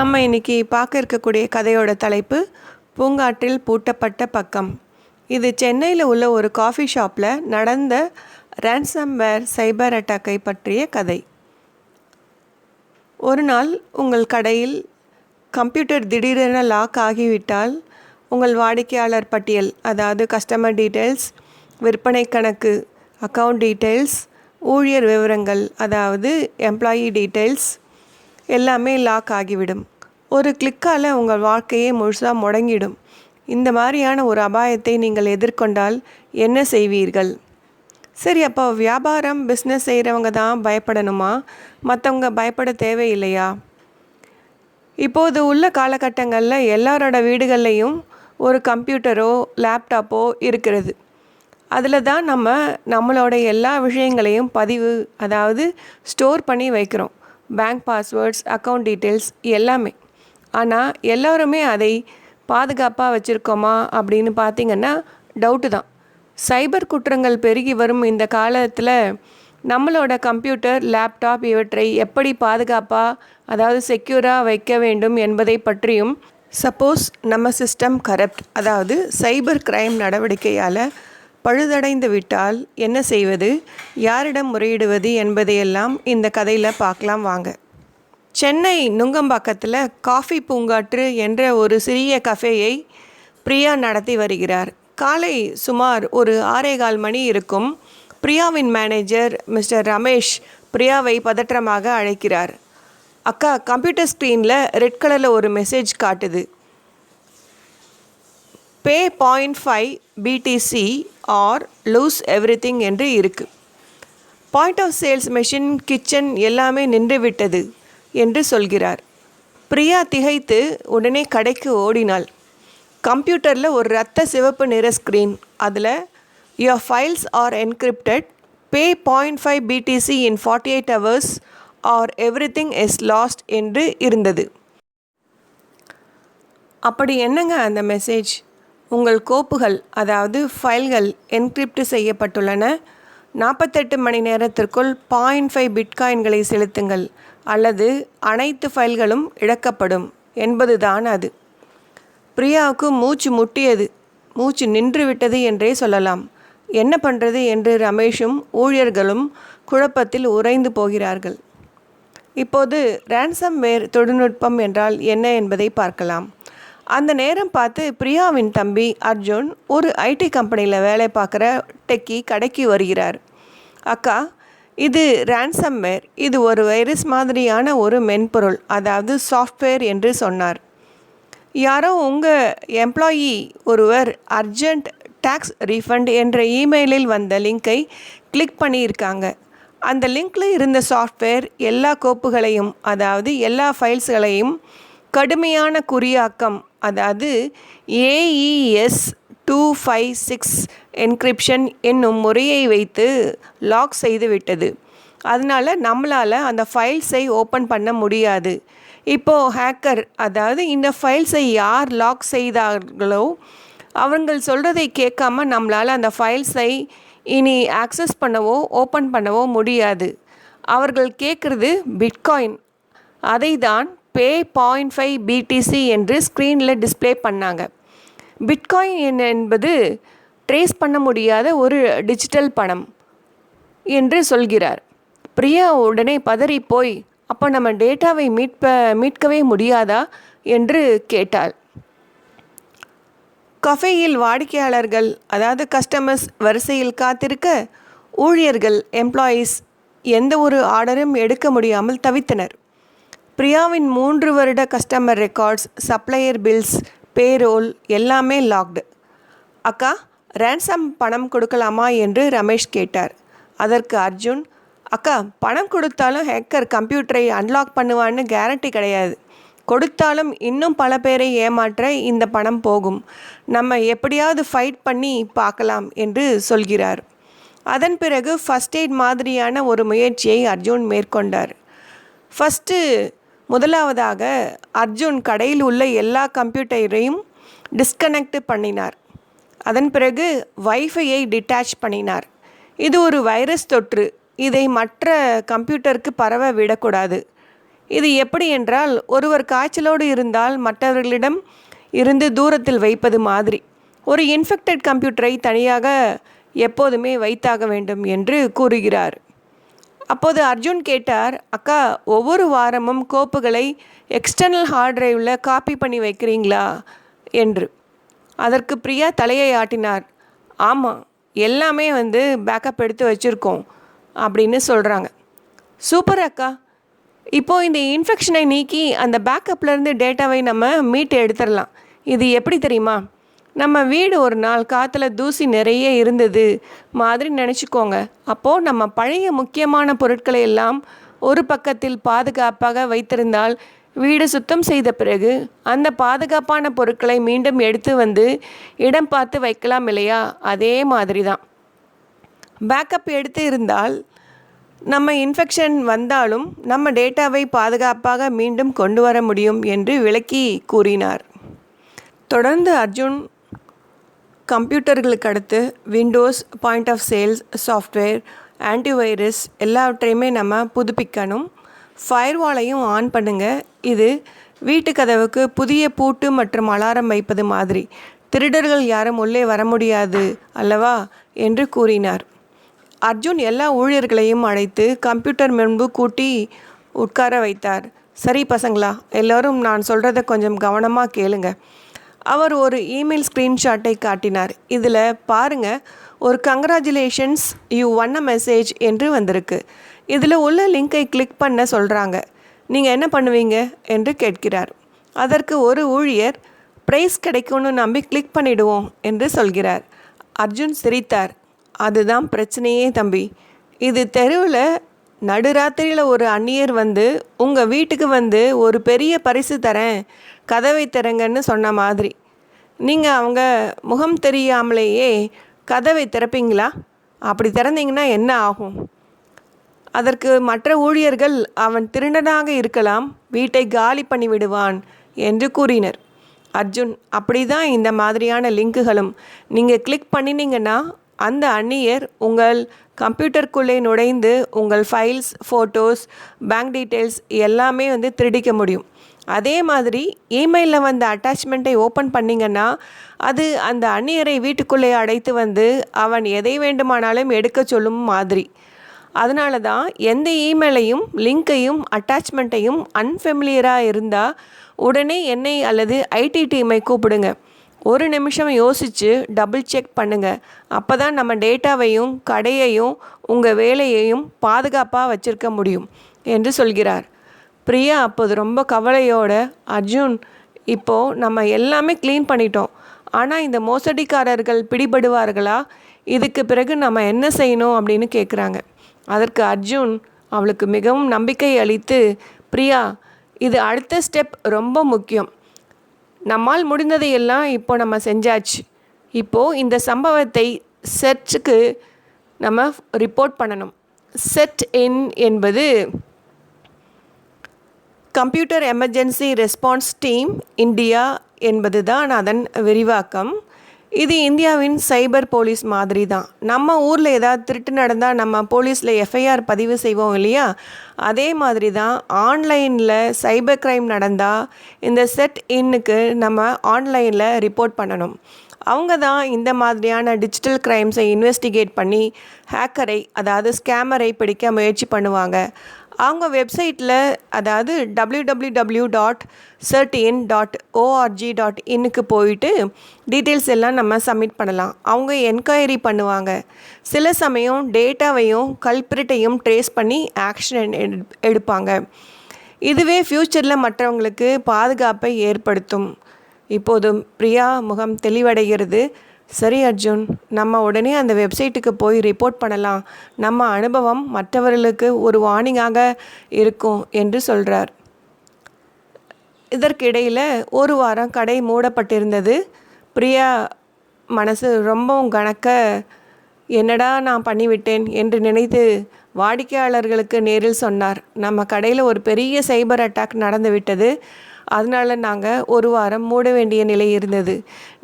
நம்ம இன்னைக்கு பார்க்க இருக்கக்கூடிய கதையோட தலைப்பு பூங்காற்றில் பூட்டப்பட்ட பக்கம். இது சென்னையில் உள்ள ஒரு காஃபி ஷாப்பில் நடந்த ரேன்சம்வேர் சைபர் அட்டாக்கை பற்றிய கதை. ஒரு நாள் உங்கள் கடையில் கம்ப்யூட்டர் திடீரென லாக் ஆகிவிட்டால் உங்கள் வாடிக்கையாளர் பட்டியல் அதாவது கஸ்டமர் டீட்டெயில்ஸ் விற்பனை கணக்கு அக்கவுண்ட் டீட்டெயில்ஸ் ஊழியர் விவரங்கள் அதாவது எம்ப்ளாயி டீட்டெயில்ஸ் எல்லாமே லாக் ஆகிவிடும். ஒரு கிளிக்கால் உங்கள் வாழ்க்கையே முழுசாக முடங்கிடும். இந்த மாதிரியான ஒரு அபாயத்தை நீங்கள் எதிர்கொண்டால் என்ன செய்வீர்கள்? சரி அப்போ வியாபாரம் பிஸ்னஸ் செய்கிறவங்க தான் பயப்படணுமா? மற்றவங்க பயப்பட தேவையில்லையா? இப்போது உள்ள காலகட்டங்களில் எல்லாரோட வீடுகள்லையும் ஒரு கம்ப்யூட்டரோ லேப்டாப்போ இருக்கிறது. அதில் தான் நம்ம நம்மளோட எல்லா விஷயங்களையும் பதிவு அதாவது ஸ்டோர் பண்ணி வைக்கிறோம். பேங்க் பாஸ்வேர்ட்ஸ் அக்கௌண்ட் டீட்டெயில்ஸ் எல்லாமே. ஆனால் எல்லோருமே அதை பாதுகாப்பாக வச்சுருக்கோமா அப்படின்னு பார்த்தீங்கன்னா டவுட்டு தான். சைபர் குற்றங்கள் பெருகி வரும் இந்த காலத்தில் நம்மளோட கம்ப்யூட்டர் லேப்டாப் இவற்றை எப்படி பாதுகாப்பாக அதாவது செக்யூராக வைக்க வேண்டும் என்பதை பற்றியும் சப்போஸ் நம்ம சிஸ்டம் கரப்ட் அதாவது சைபர் கிரைம் நடவடிக்கையால் பழுதடைந்து விட்டால் என்ன செய்வது? யாரிடம் முறையிடுவது என்பதையெல்லாம் இந்த கதையில் பார்க்கலாம் வாங்க. சென்னை நுங்கம்பாக்கத்தில் காஃபி பூங்காற்று என்ற ஒரு சிறிய கஃபேயை பிரியா நடத்தி வருகிறார். காலை சுமார் ஒரு ஆறேகால் மணி இருக்கும் பிரியாவின் மேனேஜர் மிஸ்டர் ரமேஷ் பிரியாவை பதற்றமாக அழைக்கிறார். அக்கா கம்ப்யூட்டர் ஸ்க்ரீனில் ரெட் கலரில் ஒரு மெசேஜ் காட்டுது. Pay point five BTC or lose everything என்று இருக்குது point of sales machine kitchen எல்லாமே நின்றுவிட்டது என்று சொல்கிறார். பிரியா திகைத்து உடனே கடைக்கு ஓடினாள். கம்ப்யூட்டரில் ஒரு ரத்த சிவப்பு நிற ஸ்க்ரீன் அதில் your files are encrypted pay point five BTC in forty eight hours or everything is lost என்று இருந்தது. அப்படி என்னங்க அந்த மெசேஜ் உங்கள் கோப்புகள் அதாவது ஃபைல்கள் என்கிரிப்ட் செய்யப்பட்டுள்ளன. நாற்பத்தெட்டு மணி நேரத்திற்குள் பாயிண்ட் ஃபைவ் பிட்காயின்களை செலுத்துங்கள் அல்லது அனைத்து ஃபைல்களும் இழக்கப்படும் என்பதுதான் அது. பிரியாவுக்கு மூச்சு முட்டியது மூச்சு நின்று விட்டது என்றே சொல்லலாம். என்ன பண்ணுறது என்று ரமேஷும் ஊழியர்களும் குழப்பத்தில் உறைந்து போகிறார்கள். இப்போது ரேன்சம்வேர் தொழில்நுட்பம் என்றால் என்ன என்பதை பார்க்கலாம். அந்த நேரம் பார்த்து பிரியாவின் தம்பி அர்ஜுன் ஒரு ஐடி கம்பெனியில் வேலை பார்க்குற டெக்கி கடைக்கு வருகிறார். அக்கா இது ரேன்சம்வேர் இது ஒரு வைரஸ் மாதிரியான ஒரு மென்பொருள் அதாவது சாஃப்ட்வேர் என்று சொன்னார். யாரோ உங்கள் எம்ப்ளாயி ஒருவர் அர்ஜெண்ட் டேக்ஸ் ரீஃபண்ட் என்ற இமெயிலில் வந்த லிங்கை கிளிக் பண்ணியிருக்காங்க. அந்த லிங்கில் இருந்த சாஃப்ட்வேர் எல்லா கோப்புகளையும் அதாவது எல்லா ஃபைல்ஸ்களையும் கடுமையான குறியாக்கம் அதாவது AES two five six encryption என்னும் முறையை வைத்து லாக் செய்து விட்டது அதனால் நம்மளால் அந்த ஃபைல்ஸை ஓப்பன் பண்ண முடியாது. இப்போது ஹேக்கர் அதாவது இந்த ஃபைல்ஸை யார் லாக் செய்தார்களோ அவங்கள் சொல்கிறதை கேட்காம நம்மளால் அந்த ஃபைல்ஸை இனி ஆக்சஸ் பண்ணவோ ஓப்பன் பண்ணவோ முடியாது. அவர்கள் கேட்குறது பிட்காயின் அதை தான் பே பாயிண்ட் ஃபைவ் பிடிசி என்று ஸ்க்ரீனில் டிஸ்ப்ளே பண்ணாங்க. பிட்காயின் என்பது ட்ரேஸ் பண்ண முடியாத ஒரு டிஜிட்டல் பணம் என்று சொல்கிறார். பிரியா உடனே பதறி போய் அப்போ நம்ம டேட்டாவை மீட்ப மீட்கவே முடியாதா? என்று கேட்டாள். கஃபேயில் வாடிக்கையாளர்கள் அதாவது கஸ்டமர்ஸ் வரிசையில் காத்திருக்க ஊழியர்கள் எம்ப்ளாயீஸ் எந்த ஒரு ஆர்டரும் எடுக்க முடியாமல் தவித்தனர். பிரியாவின் மூன்று வருட customer records supplier bills payroll எல்லாமே லாக்டு அக்கா ரேன்சம் பணம் கொடுக்கலாமா என்று ரமேஷ் கேட்டார். அதற்கு அர்ஜுன் அக்கா பணம் கொடுத்தாலும் ஹேக்கர் கம்ப்யூட்டரை அன்லாக் பண்ணுவான்னு கேரண்டி கிடையாது. கொடுத்தாலும் இன்னும் பல பேரை ஏமாற்ற இந்த பணம் போகும். நம்ம எப்படியாவது ஃபைட் பண்ணி பார்க்கலாம் என்று சொல்கிறார். அதன் பிறகு ஃபஸ்ட் எய்ட் மாதிரியான ஒரு முயற்சியை அர்ஜுன் மேற்கொண்டார். ஃபஸ்ட்டு முதலாவதாக அர்ஜுன் கடையில் உள்ள எல்லா கம்ப்யூட்டரையும் டிஸ்கனெக்ட் பண்ணினார். அதன் பிறகு வைஃபையை டிட்டாச் பண்ணினார். இது ஒரு வைரஸ் தொற்று. இதை மற்ற கம்ப்யூட்டருக்கு பரவ விடக்கூடாது. இது எப்படி என்றால் ஒருவர் காய்ச்சலோடு இருந்தால் மற்றவர்களிடம் இருந்து தூரத்தில் வைப்பது மாதிரி. ஒரு இன்ஃபெக்டட் கம்ப்யூட்டரை தனியாக எப்போதுமே வைத்தாக வேண்டும் என்று கூறுகிறார். அப்போது அர்ஜுன் கேட்டார் அக்கா ஒவ்வொரு வாரமும் கோப்புகளை எக்ஸ்டர்னல் ஹார்ட் டிரைவில் காப்பி பண்ணி வைக்கிறீங்களா? என்று. அதற்கு பிரியா தலையை ஆட்டினார். ஆமாம் எல்லாமே வந்து பேக்கப் எடுத்து வச்சுருக்கோம் அப்படின்னு சொல்கிறாங்க சூப்பர் அக்கா. இப்போது இந்த இன்ஃபெக்ஷனை நீக்கி அந்த பேக்கப்லேருந்து டேட்டாவை நம்ம மீட்டு எடுத்துடலாம். இது எப்படி தெரியுமா? நம்ம வீடு ஒரு நாள் காற்றுல தூசி நிறைய இருந்தது மாதிரி நினச்சிக்கோங்க. அப்போது நம்ம பழைய முக்கியமான பொருட்களை எல்லாம் ஒரு பக்கத்தில் பாதுகாப்பாக வைத்திருந்தால் வீடு சுத்தம் செய்த பிறகு அந்த பாதுகாப்பான பொருட்களை மீண்டும் எடுத்து வந்து இடம் பார்த்து வைக்கலாம் இல்லையா? அதே மாதிரி தான் பேக்கப் எடுத்து இருந்தால் நம்ம இன்ஃபெக்ஷன் வந்தாலும் நம்ம டேட்டாவை பாதுகாப்பாக மீண்டும் கொண்டு வர முடியும் என்று விளக்கி கூறினார். தொடர்ந்து அர்ஜுன் கம்ப்யூட்டர்களுக்கு அடுத்து Windows point of sales software antivirus எல்லாவற்றையுமே நம்ம புதுப்பிக்கணும். ஃபயர்வாலையும் ஆன் பண்ணுங்கள் இது வீட்டு கதவுக்கு புதிய பூட்டு மற்றும் அலாரம் வைப்பது மாதிரி. திருடர்கள் யாரும் உள்ளே வர முடியாது அல்லவா? என்று கூறினார். அர்ஜுன் எல்லா ஊழியர்களையும் அழைத்து கம்ப்யூட்டர் முன்பு கூட்டி உட்கார வைத்தார். சரி பசங்களா எல்லோரும் நான் சொல்கிறத கொஞ்சம் கவனமாக கேளுங்கள் அவர் ஒரு இமெயில் ஸ்க்ரீன்ஷாட்டை காட்டினார். இதில் பாருங்கள் ஒரு congratulations you won a message என்று வந்திருக்கு. இதில் உள்ள லிங்கை கிளிக் பண்ண சொல்கிறாங்க நீங்கள் என்ன பண்ணுவீங்க? என்று கேட்கிறார். அதற்கு ஒரு ஊழியர் ப்ரைஸ் கிடைக்கும்னு நம்பி கிளிக் பண்ணிடுவோம் என்று சொல்கிறார். அர்ஜுன் சிரித்தார். அதுதான் பிரச்சனையே தம்பி. இது தெருவில் நடுராத்திரியில் ஒரு அந்நியர் வந்து உங்கள் வீட்டுக்கு வந்து ஒரு பெரிய பரிசு தரேன். கதவை திறங்கன்னு சொன்ன மாதிரி. நீங்கள் அவங்க முகம் தெரியாமலேயே கதவை திறப்பீங்களா? அப்படி திறந்தீங்கன்னா என்ன ஆகும்? அதற்கு மற்ற ஊழியர்கள் அவன் திருடனாக இருக்கலாம் வீட்டை காலி பண்ணி விடுவான் என்று கூறினர். அர்ஜுன் அப்படி தான் இந்த மாதிரியான லிங்குகளும். நீங்கள் கிளிக் பண்ணினீங்கன்னா அந்த அந்நியர் உங்கள் கம்ப்யூட்டருக்குள்ளே நுழைந்து உங்கள் ஃபைல்ஸ் ஃபோட்டோஸ் பேங்க் டீட்டெயில்ஸ் எல்லாமே வந்து திருடிக்க முடியும். அதே மாதிரி இமெயிலில் வந்த அட்டாச்மெண்ட்டை ஓப்பன் பண்ணிங்கன்னா அது அந்த அந்நியரை வீட்டுக்குள்ளே அடைத்து வந்து அவன் எதை வேண்டுமானாலும் எடுக்க சொல்லும் மாதிரி. அதனால தான் எந்த இமெயிலையும் லிங்க்கையும் அட்டாச்மெண்ட்டையும் அன்ஃபெமிலியராக இருந்தால் உடனே என்னை அல்லது ஐடி டீமை கூப்பிடுங்க. ஒரு நிமிஷம் யோசித்து டபுள் செக் பண்ணுங்கள் அப்போ தான் நம்ம டேட்டாவையும் கடையையும் உங்கள் வேலையையும் பாதுகாப்பாக வச்சுருக்க முடியும் என்று சொல்கிறார். பிரியா அப்போது ரொம்ப கவலையோட அர்ஜுன் இப்போது நம்ம எல்லாமே க்ளீன் பண்ணிட்டோம். ஆனால் இந்த மோசடிக்காரர்கள் பிடிபடுவார்களா? இதுக்கு பிறகு நம்ம என்ன செய்யணும்? அப்படின்னு கேட்குறாங்க அதற்கு அர்ஜுன் அவளுக்கு மிகவும் நம்பிக்கை அளித்து பிரியா இது அடுத்த ஸ்டெப் ரொம்ப முக்கியம். நம்மால் முடிந்ததையெல்லாம் இப்போ நம்ம செஞ்சாச்சு. இப்போது இந்த சம்பவத்தை செர்ச்சுக்கு நம்ம ரிப்போர்ட் பண்ணணும். செட் இன் என்பது computer emergency response team India என்பது தான் அதன் விரிவாக்கம். இது இந்தியாவின் சைபர் போலீஸ் மாதிரி தான் நம்ம ஊரில் ஏதாவது திருட்டு நடந்தால் நம்ம போலீஸில் எஃப்ஐஆர் பதிவு செய்வோம் இல்லையா? அதே மாதிரி தான் ஆன்லைனில் சைபர் க்ரைம் நடந்தால் இந்த செட் இன்னுக்கு நம்ம ஆன்லைனில் ரிப்போர்ட் பண்ணணும். அவங்க தான் இந்த மாதிரியான டிஜிட்டல் க்ரைம்ஸை இன்வெஸ்டிகேட் பண்ணி ஹேக்கரை அதாவது ஸ்கேமரை பிடிக்க முயற்சி பண்ணுவாங்க. அவங்க வெப்சைட்டில் அதாவது W W W dot certin dot org dot இன்னுக்கு போயிட்டு டீட்டெயில்ஸ் எல்லாம் நம்ம சப்மிட் பண்ணலாம். அவங்க என்கொயரி பண்ணுவாங்க. சில சமயம் டேட்டாவையும் கல்பிரிட்டையும் ட்ரேஸ் பண்ணி ஆக்ஷன் எடுப்பாங்க. இதுவே ஃப்யூச்சரில் மற்றவங்களுக்கு பாதுகாப்பை ஏற்படுத்தும். இப்போதும் பிரியா முகம் தெளிவடைகிறது. சரி அர்ஜுன். நம்ம உடனே அந்த வெப்சைட்டுக்கு போய் ரிப்போர்ட் பண்ணலாம். நம்ம அனுபவம் மற்றவர்களுக்கு ஒரு வார்னிங்காக இருக்கும் என்று சொல்கிறார் இதற்கிடையில் ஒரு வாரம் கடை மூடப்பட்டிருந்தது. பிரியா மனசு ரொம்பவும் கணக்க என்னடா நான் பண்ணிவிட்டேன்? என்று நினைத்து வாடிக்கையாளர்களுக்கு நேரில் சொன்னார். நம்ம கடையில் ஒரு பெரிய சைபர் அட்டாக் நடந்துவிட்டது. அதனால் நாங்கள் ஒரு வாரம் மூட வேண்டிய நிலை இருந்தது.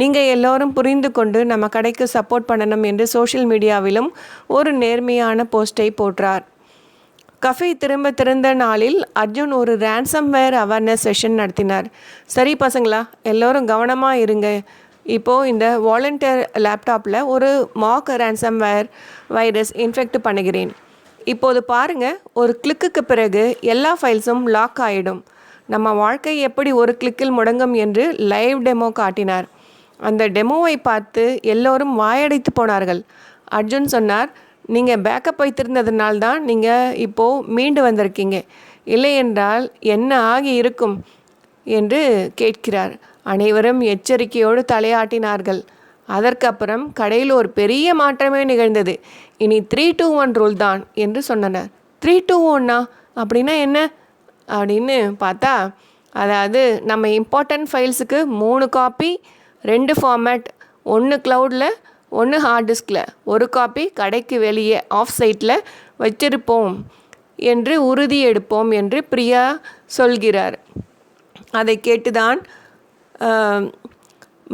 நீங்கள் எல்லோரும் புரிந்து கொண்டு நம்ம கடைக்கு சப்போர்ட் பண்ணணும் என்று சோஷியல் மீடியாவிலும் ஒரு நேர்மையான போஸ்ட்டை போட்டார் கஃபே திரும்ப திறந்த நாளில் அர்ஜுன் ஒரு ரேன்சம்வேர் அவேர்னஸ் செஷன் நடத்தினார். சரி பசங்களா எல்லோரும் கவனமாக இருங்க. இப்போது இந்த வாலண்டியர் லேப்டாப்பில் ஒரு மாக் ரேன்சம்வேர் வைரஸ் இன்ஃபெக்ட் பண்ணுகிறேன். இப்போது பாருங்கள் ஒரு கிளிக்குக்கு பிறகு எல்லா ஃபைல்ஸும் லாக் ஆகிடும் நம்ம வாழ்க்கை எப்படி ஒரு கிளிக்கில் முடங்கும் என்று லைவ் டெமோ காட்டினார். அந்த டெமோவை பார்த்து எல்லோரும் வாயடைத்து போனார்கள். அர்ஜுன் சொன்னார் நீங்கள் பேக்கப் வைத்திருந்ததுனால்தான் நீங்கள் இப்போது மீண்டு வந்திருக்கீங்க. இல்லை என்றால் என்ன ஆகி இருக்கும்? என்று கேட்கிறார். அனைவரும் எச்சரிக்கையோடு தலையாட்டினார்கள். அதற்கப்புறம் கடையில் ஒரு பெரிய மாற்றமே நிகழ்ந்தது. இனி த்ரீ டூ ஒன் ரூல் தான் என்று சொன்னனர். த்ரீ டூ ஒன்னா அப்படின்னா என்ன? அப்படின்னு பார்த்தா அதாவது நம்ம இம்பார்ட்டன்ட் ஃபைல்ஸுக்கு மூணு காப்பி ரெண்டு ஃபார்மேட் ஒன்று க்ளவுடில் ஒன்று ஹார்ட் டிஸ்கில் ஒரு காப்பி கடைக்கு வெளியே ஆஃப் சைட்டில் வச்சிருப்போம் என்று உறுதி எடுப்போம் என்று பிரியா சொல்கிறார். அதை கேட்டுதான்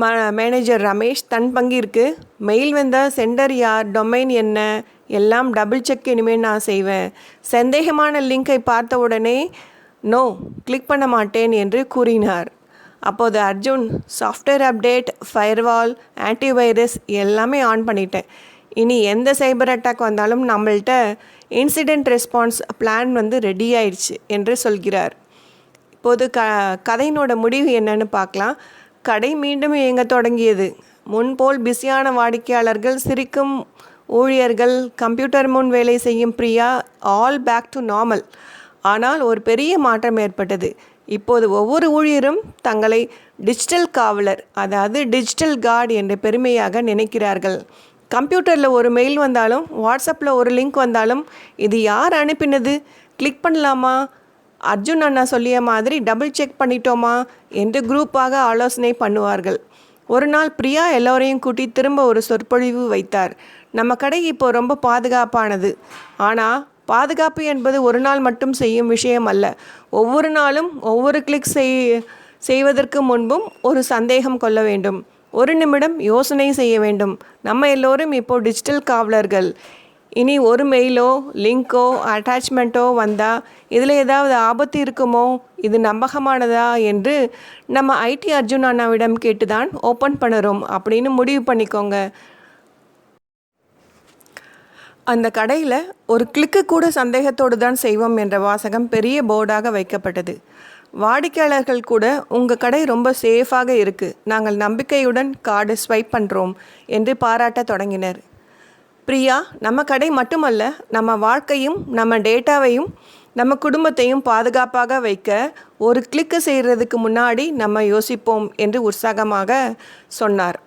ம மேனேஜர் ரமேஷ் தன் பங்கிற்கு மெயில் வந்தால் சென்டர் யார் டொமைன் என்ன எல்லாம் டபுள் செக் இனிமேல் நான் செய்வேன். சந்தேகமான லிங்கை பார்த்த உடனே நோ கிளிக் பண்ண மாட்டேன் என்று கூறினார். அப்போது Arjun software update firewall antivirus எல்லாமே ஆன் பண்ணிட்டேன். இனி எந்த சைபர் அட்டாக் வந்தாலும் நம்மள்கிட்ட இன்சிடெண்ட் ரெஸ்பான்ஸ் பிளான் வந்து ரெடி ஆயிடுச்சு என்று சொல்கிறார். இப்போது க கதையினோட முடிவு என்னன்னு பார்க்கலாம். கடை மீண்டும் இயங்க தொடங்கியது. முன்போல் பிஸியான வாடிக்கையாளர்கள் சிரிக்கும் ஊழியர்கள் கம்ப்யூட்டர் முன் வேலை செய்யும் Priya all back to normal ஆனால் ஒரு பெரிய மாற்றம் ஏற்பட்டது. இப்போது ஒவ்வொரு ஊழியரும் தங்களை டிஜிட்டல் காவலர் அதாவது டிஜிட்டல் கார்டு என்ற பெருமையாக நினைக்கிறார்கள். கம்ப்யூட்டரில் ஒரு மெயில் வந்தாலும் வாட்ஸ்அப்பில் ஒரு லிங்க் வந்தாலும் இது யார் அனுப்பினது? கிளிக் பண்ணலாமா? அர்ஜுன் அண்ணா சொல்லிய மாதிரி டபுள் செக் பண்ணிட்டோமா? என்று குரூப்பாக ஆலோசனை பண்ணுவார்கள். ஒரு நாள் பிரியா எல்லோரையும் கூட்டி திரும்ப ஒரு சொற்பொழிவு வைத்தார். நம்ம கடை இப்போ ரொம்ப பாதுகாப்பானது. ஆனால் பாதுகாப்பு என்பது ஒரு நாள் மட்டும் செய்யும் விஷயம் அல்ல. ஒவ்வொரு நாளும் ஒவ்வொரு கிளிக் செய் செய்வதற்கு முன்பும் ஒரு சந்தேகம் கொள்ள வேண்டும். ஒரு நிமிடம் யோசனை செய்ய வேண்டும். நம்ம எல்லோரும் இப்போ டிஜிட்டல் காவலர்கள். இனி ஒரு மெயிலோ லிங்கோ அட்டாச்மெண்ட்டோ வந்தால் இதில் ஏதாவது ஆபத்து இருக்குமோ இது நம்பகமானதா என்று நம்ம ஐடி அர்ஜுன் அண்ணாவிடம் கேட்டு தான் ஓப்பன் பண்ணுறோம் அப்படின்னு முடிவு பண்ணிக்கோங்க. அந்த கடையில் ஒரு கிளிக்கு கூட சந்தேகத்தோடு தான் செய்வோம் என்ற வாசகம் பெரிய போர்டாக வைக்கப்பட்டது. வாடிக்கையாளர்கள் கூட உங்கள் கடை ரொம்ப சேஃபாக இருக்குது நாங்கள் நம்பிக்கையுடன் கார்டு ஸ்வைப் பண்ணுறோம் என்று பாராட்டத் தொடங்கினர். பிரியா நம்ம கடை மட்டுமல்ல நம்ம வாழ்க்கையும் நம்ம டேட்டாவையும் நம்ம குடும்பத்தையும் பாதுகாப்பாக வைக்க ஒரு கிளிக்கு செய்கிறதுக்கு முன்னாடி நம்ம யோசிப்போம் என்று உற்சாகமாக சொன்னார்.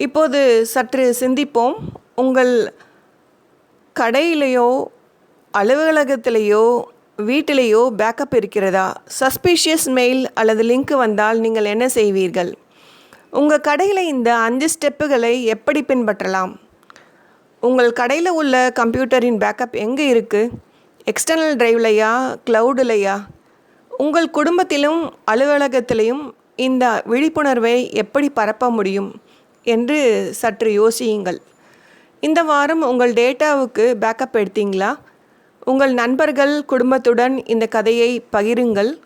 இப்போது சற்று சிந்திப்போம். உங்கள் கடையிலையோ அலுவலகத்திலேயோ வீட்டிலேயோ பேக்கப் இருக்கிறதா? சஸ்பீஷியஸ் மெயில் அல்லது லிங்க் வந்தால் நீங்கள் என்ன செய்வீர்கள்? உங்கள் கடையில் இந்த அஞ்சு ஸ்டெப்புகளை எப்படி பின்பற்றலாம்? உங்கள் கடையில் உள்ள கம்ப்யூட்டரின் பேக்கப் எங்கே இருக்குது எக்ஸ்டர்னல் டிரைவ்லையா க்ளவுடுலையா உங்கள் குடும்பத்திலும் அலுவலகத்திலையும் இந்த விழிப்புணர்வை எப்படி பரப்ப முடியும்? என்று சற்று யோசியுங்கள். இந்த வாரம் உங்கள் டேட்டாவுக்கு பேக்கப் எடுத்தீங்களா? உங்கள் நண்பர்கள் குடும்பத்துடன் இந்த கதையை பகிருங்கள்.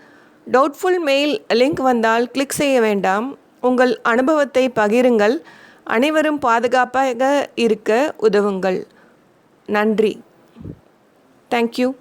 டவுட்ஃபுல் மெயில் லிங்க் வந்தால் கிளிக் செய்ய வேண்டாம். உங்கள் அனுபவத்தை பகிருங்கள். அனைவரும் பாதுகாப்பாக இருக்க உதவுங்கள். நன்றி. தேங்க்யூ